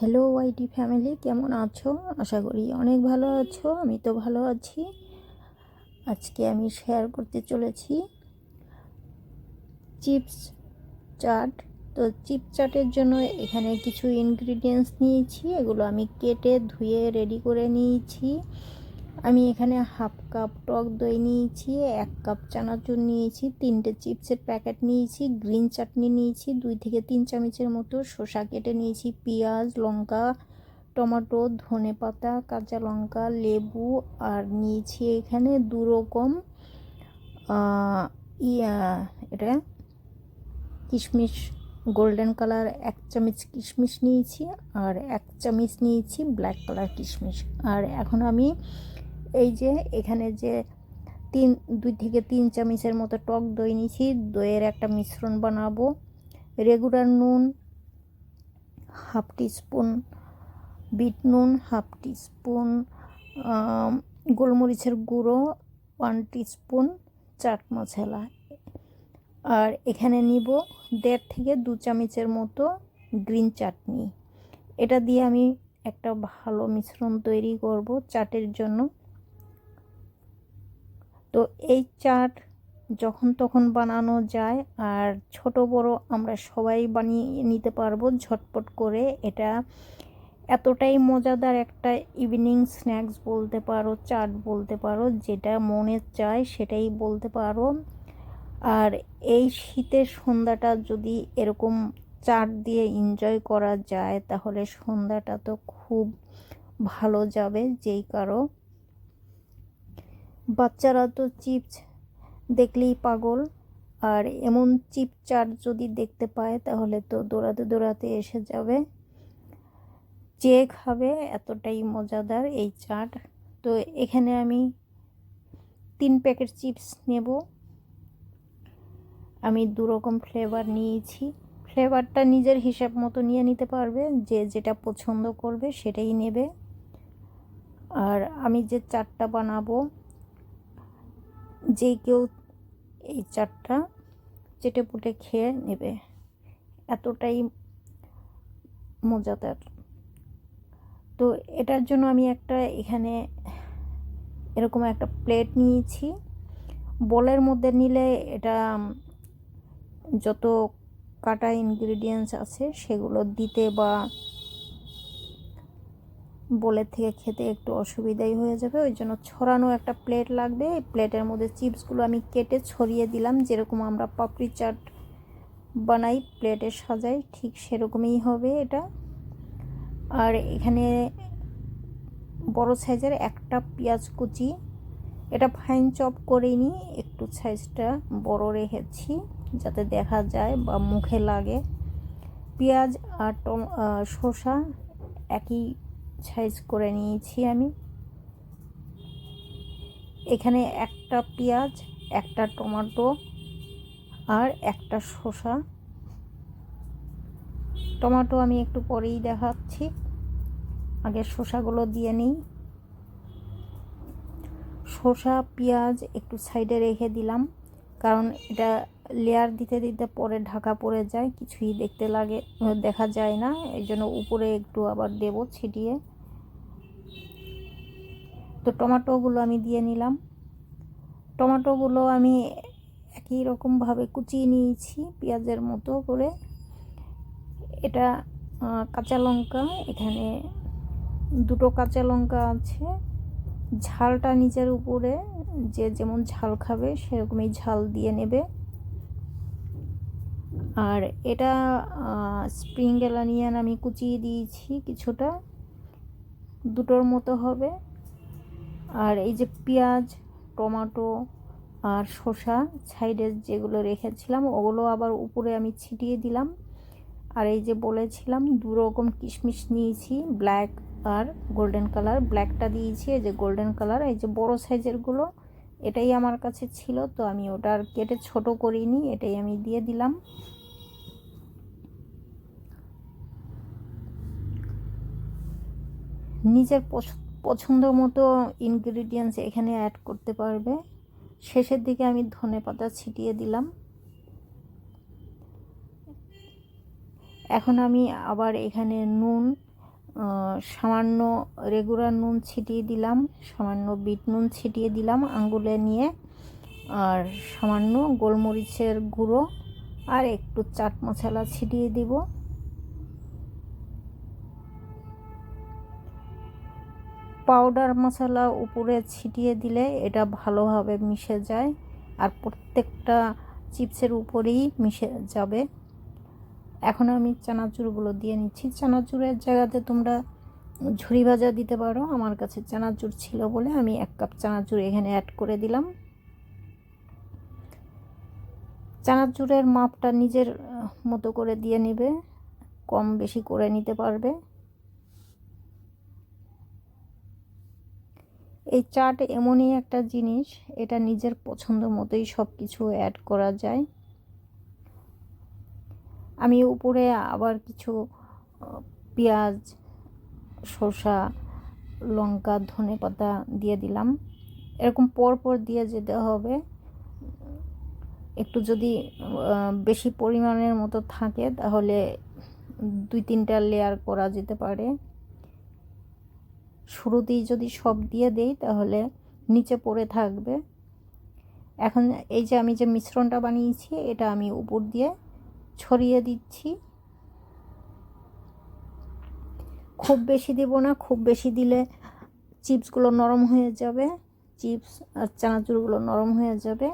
Hello ওয়াইটি family কেমন আছো? আশা করি অনেক ভালো আছো, আমি তো ভালো আছি। আজকে আমি শেয়ার করতে চলেছি চিপস চাট তো চিপ চাটের জন্য এখানে কিছু ইনগ্রিডিয়েন্টস নিয়েছি, এগুলো আমি কেটে ধুয়ে রেডি করে নিয়েছি। আমি এখানে হাফ কাপ টক দই নিয়েছি, এক কাপ চানাচুর নিয়েছি, তিনটে চিপসের প্যাকেট নিয়েছি, গ্রিন চাটনি নিয়েছি, দুই থেকে তিন চামচের মতো শসা কেটে নিয়েছি, পেঁয়াজ, লঙ্কা, টমেটো, ধনে পাতা, কাঁচা লঙ্কা, লেবু, আর নিয়েছি এখানে দু রকম ইয়া, এটা কিশমিশ, গোল্ডেন কালার এক চামচ কিশমিশ নিয়েছি, আর এক চামচ নিয়েছি ব্ল্যাক কালার কিশমিশ। আর এখন আমি এই যে এখানে যে তিন, দুই থেকে তিন চামচের মতো টক দই নিয়েছি। দইয়ের একটা মিশ্রণ বানাবো। রেগুলার নুন, হাফ টিস্পুন বিট নুন, হাফ টিস্পুন গোলমরিচের গুঁড়ো, ওয়ান টিস্পুন, চাট মশলা। আর এখানে নিব দেড় থেকে দু চামচের মতো গ্রিন চাটনি। এটা দিয়ে আমি একটা ভালো মিশ্রণ তৈরি করব চাটের জন্য। তো এই চাট যখন তখন বানানো যায় আর ছোট বড় আমরা সবাই বানিয়ে নিতে পারব ঝটপট করে। এটা এতটাই মজাদার একটা ইভিনিং স্ন্যাক্স বলতে পারো, চাট বলতে পারো, যেটা মনে চায় সেটাই বলতে পারো। আর এই শীতের সন্ধ্যাটা যদি এরকম চাট দিয়ে এনজয় করা যায় তাহলে সন্ধ্যাটা তো খুব ভালো যাবে যেই কারও। বাচ্চারা তো চিপস দেখলেই পাগল। আর এমন চিপ চাট যদি দেখতে পায়, তাহলে তো দৌড়াতে দৌড়াতে এসে যাবে। যে খাবে এতটাই মজাদার এই চাট। তো এখানে আমি তিন প্যাকেট চিপস নেব। আমি দু রকম ফ্লেভার নিয়েছি। ফ্লেভারটা নিজের হিসাব মতো নিয়ে নিতে পারবে। যে যেটা পছন্দ করবে সেটাই নেবে। আর আমি যে চাটটা বানাবো যে কেউ এই চাটটা চেটে পুটে খেয়ে নেবে। এতটাই মজাদার। তো এটার জন্য আমি একটা এখানে এরকম একটা প্লেট নিয়েছি। বলের মধ্যে নিলে এটা যত কাটা ইনগ্রিডিয়েন্টস আছে সেগুলো দিতে বা বোলের থেকে খেতে একটু অসুবিধাই হয়ে যাবে, ওই জন্য ছড়ানো একটা প্লেট লাগবে। এই প্লেটের মধ্যে চিপসগুলো আমি কেটে ছড়িয়ে দিলাম, যেরকম আমরা পাপড়ি চাট বানাই প্লেটে সাজাই, ঠিক সেরকমই হবে এটা। আর এখানে বড় সাইজের একটা পেঁয়াজ কুচি, এটা ফাইন চপ করে নিই, একটু সাইজটা বড় রেখেছি, যাতে দেখা যায় বা মুখে লাগে। পেঁয়াজ আর টম শসা একই সাইজ করে নিয়েছি আমি। এখানে একটা পেঁয়াজ, একটা টমেটো আর একটা শসা। টমেটো আমি একটু পরেই দেখাচ্ছি। আগে শসাগুলো দিয়ে নিই। শসা, পেঁয়াজ একটু সাইডে রেখে দিলাম, কারণ এটা লেয়ার দিতে দিতে পরে ঢাকা পড়ে যায়, কিছুই দেখতে লাগে, দেখা যায় না। এই জন্য উপরে একটু আবার দেব, ছিটিয়ে। তো টমেটোগুলো আমি দিয়ে নিলাম। টমেটোগুলো আমি একই রকমভাবে কুচিয়ে নিয়েছি, পেঁয়াজের মতো করে। এটা কাঁচা লঙ্কা, এখানে দুটো কাঁচা লঙ্কা আছে। ঝালটা নিচের উপরে, যে যেমন ঝাল খাবে, সেরকমই ঝাল দিয়ে নেবে। আর এটা স্প্রিং এলানিয়ান আমি কুচিয়ে দিয়েছি কিছুটা। দুটোর মতো হবে। আর এই যে পেঁয়াজ, টমেটো আর শসা সাইডে যেগুলো রেখেছিলাম, ওগুলো আবার উপরে আমি ছিটিয়ে দিলাম। আর এই যে বলেছিলাম, দু রকম কিশমিশ নিয়েছি ব্ল্যাক আর গোল্ডেন কালার ব্ল্যাকটা দিয়েছি, এই যে গোল্ডেন কালার এই যে বড় সাইজেরগুলো এটাই আমার কাছে ছিল, তো আমি ওটা আর কেটে ছোট করিনি, এটাই আমি দিয়ে দিলাম। নিজের পছন্দ মতো ইনগ্রিডিয়েন্টস এখানে অ্যাড করতে পারবে। শেষের দিকে আমি ধনে পাতা ছিটিয়ে দিলাম। এখন আমি আবার এখানে নুন সামান্য রেগুলার নুন ছিটিয়ে দিলাম, সামান্য বিট নুন ছিটিয়ে দিলাম আঙ্গুলে নিয়ে, আর সামান্য গোলমরিচের গুঁড়ো, আর একটু চাট মশলা ছিটিয়ে দিব। পাউডার মশলা উপরে ছিটিয়ে দিলে এটা ভালোভাবে মিশে যায় আর প্রত্যেকটা চিপসের উপরেই মিশে যাবে। এখন আমি চানাচুরগুলো দিয়ে নিচ্ছি। চানাচুরের জায়গাতে তোমরা ঝুরি ভাজা দিতে পারো। আমার কাছে চানাচুর ছিল বলে আমি এক কাপ চানাচুর এখানে অ্যাড করে দিলাম। চানাচুরের মাপটা নিজের মতো করে দিয়ে নেবে। কম বেশি করে নিতে পারবে। এই চাট এমনই একটা জিনিস, এটা নিজের পছন্দ মতোই সব কিছু অ্যাড করা যায়। আমি উপরে আবার কিছু পেঁয়াজ, শসা, লঙ্কা, ধনে পাতা দিয়ে দিলাম। এরকম পর পর দিয়ে যেতে হবে। একটু যদি বেশি পরিমাণের মতো থাকে, তাহলে দুই তিনটা লেয়ার করা যেতে পারে। শুরুতেই যদি সব দিয়ে দেই, তাহলে নিচে পড়ে থাকবে। এখন এই যে আমি যে মিশ্রণটা বানিয়েছি, এটা আমি উপর দিয়ে ছড়িয়ে দিচ্ছি। খুব বেশি দেব না, খুব বেশি দিলে চিপসগুলো নরম হয়ে যাবে। চিপস আর চানাচুরগুলো নরম হয়ে যাবে।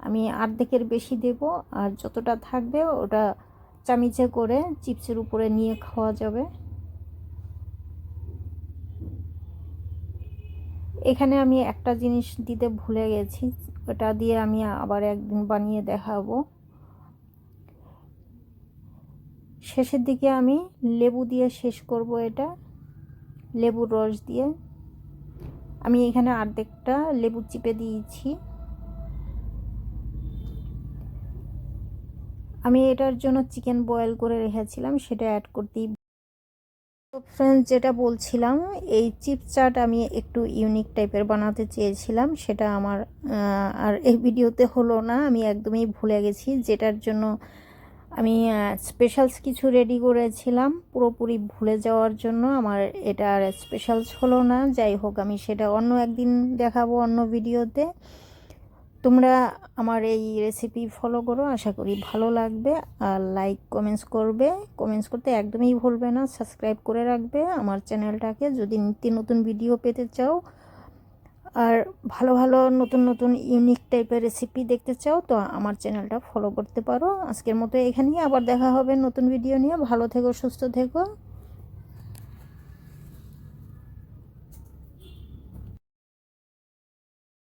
আমি অর্ধেকের বেশি দেব, আর যতটা থাকবে ওটা চামিচে করে চিপসের উপরে নিয়ে খাওয়া যাবে। এখানে আমি একটা জিনিস দিতে ভুলে গেছি, ওটা দিয়ে আমি আবার একদিন বানিয়ে দেখাবো। শেষের দিকে আমি লেবু দিয়ে শেষ করব এটা, লেবুর রস দিয়ে। আমি এখানে অর্ধেকটা লেবু চিপে দিয়েছি। আমি এটার জন্য চিকেন বয়েল করে রেখেছিলাম, সেটা অ্যাড করতেই তো ফ্রেন্ডস যেটা বলছিলাম, এই চিপ চাট আমি একটু ইউনিক টাইপের বানাতে চেয়েছিলাম। সেটা আমার আর এই ভিডিওতে হলো না, আমি একদমই ভুলে গেছি। যেটার জন্য আমি স্পেশালস কিছু রেডি করেছিলাম, পুরোপুরি ভুলে যাওয়ার জন্য। আমার এটা আর স্পেশালস হলো না। যাই হোক, আমি সেটা অন্য একদিন দেখাবো অন্য ভিডিওতে তোমরা আমার এই রেসিপি ফলো করো, আশা করি ভালো লাগবে। আর লাইক কমেন্টস করবে। কমেন্টস করতে একদমই ভুলবে না সাবস্ক্রাইব করে রাখবে আমার চ্যানেলটাকে যদি নিত্য নতুন ভিডিও পেতে চাও। আর ভালো ভালো নতুন নতুন ইউনিক টাইপের রেসিপি দেখতে চাও, তো আমার চ্যানেলটা ফলো করতে পারো। আজকের মতো এখানেই আবার দেখা হবে নতুন ভিডিও নিয়ে। ভালো থেকো, সুস্থ থেকো।